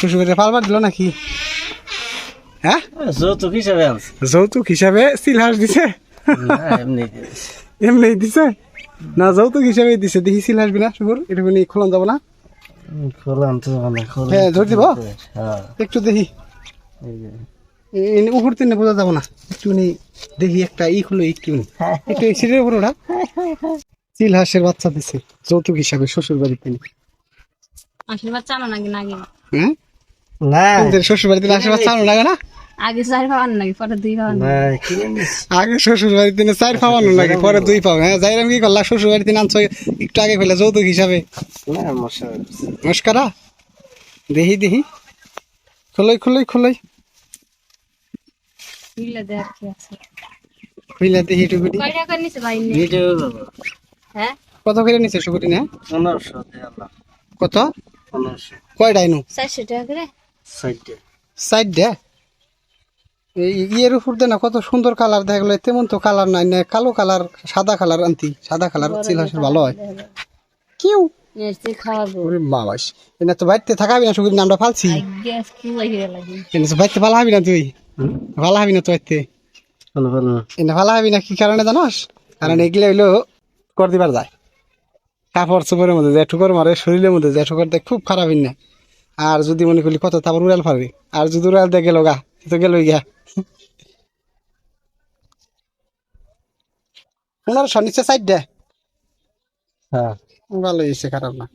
শ্বশুর বাড়িতে পালবার দিল নাকি? হ্যাঁ? যৌতুক হিসাবে যৌতুক হিসাবে সিলহাস দিছে? এমনি দিছে? না যৌতুক হিসাবে দিছে। দেখি সিল আসবি না শুকুর এটুকুনি খোলন যাব না? খোলাম তো মানে হ্যাঁ, ধরে দিব? হ্যাঁ। একটু দেখি। এই যে। এ- উপর তিনে বোঝা যাব না। দেখি একটা ই খুলো একটুখানি একটু এই সিটের উপর ওরা চিল হাঁসের বাচ্চা দিছে যৌতুক হিসাবে শ্বশুর বাড়িতে আশীর্বাদ চানো নাকি নাকি হ্যাঁ না শ্বশুর বাড়িতে লাগে না? আগে চার পাওয়ার নাকি পরে দুই পাওয়ার না আগে শ্বশুর বাড়িতে চার পাওয়ানো লাগে পরে দুই পাও। হ্যাঁ কি করলা? শ্বশুর আনছো একটু আগে ফেলে যৌতুক হিসাবে। নমস্কারা খোলাই খোলাই খোলাই। খুইলা টুকুটি। কয় হ্যাঁ? কত করে নিছে শুকুটি না? কত? পনেরোশো। কয়টাই নু চারশো টাকা করে? সাইডে। সাইড? ইয়ের উপর না কত সুন্দর কালার দেখা গেলো তেমন তো কালার নাই না কালো কালার সাদা কালার আনতি সাদা কালার ভালো হয়। কিউ? নেছি খাওয়াবো। ওরে বাবাস এনে তো বাড়িতে থাকাবি না শুকুরি আমরা ফালছি। গ্যাস কি লাগে লাগে। এনে তো বাড়িতে ভালো হবি না তুই? ভালো হবি না তো এনে ভালো হবি না কি কারণে জানোস? কারণ এগুলো হইল কর দিবার যায়। কাপড় চোপড়ের মধ্যে যে ঠুকর মারে শরীরের মধ্যে যে ঠুকর দেয় খুব খারাপ না। আর যদি মনে করলি কত তারপর উড়াল পারবি। আর যদি উড়াল দিয়ে গেল গা তো গেল গিয়া পনেরোশো নিচে সাইড দে। হ্যাঁ। ভালো হয়েছে খারাপ না।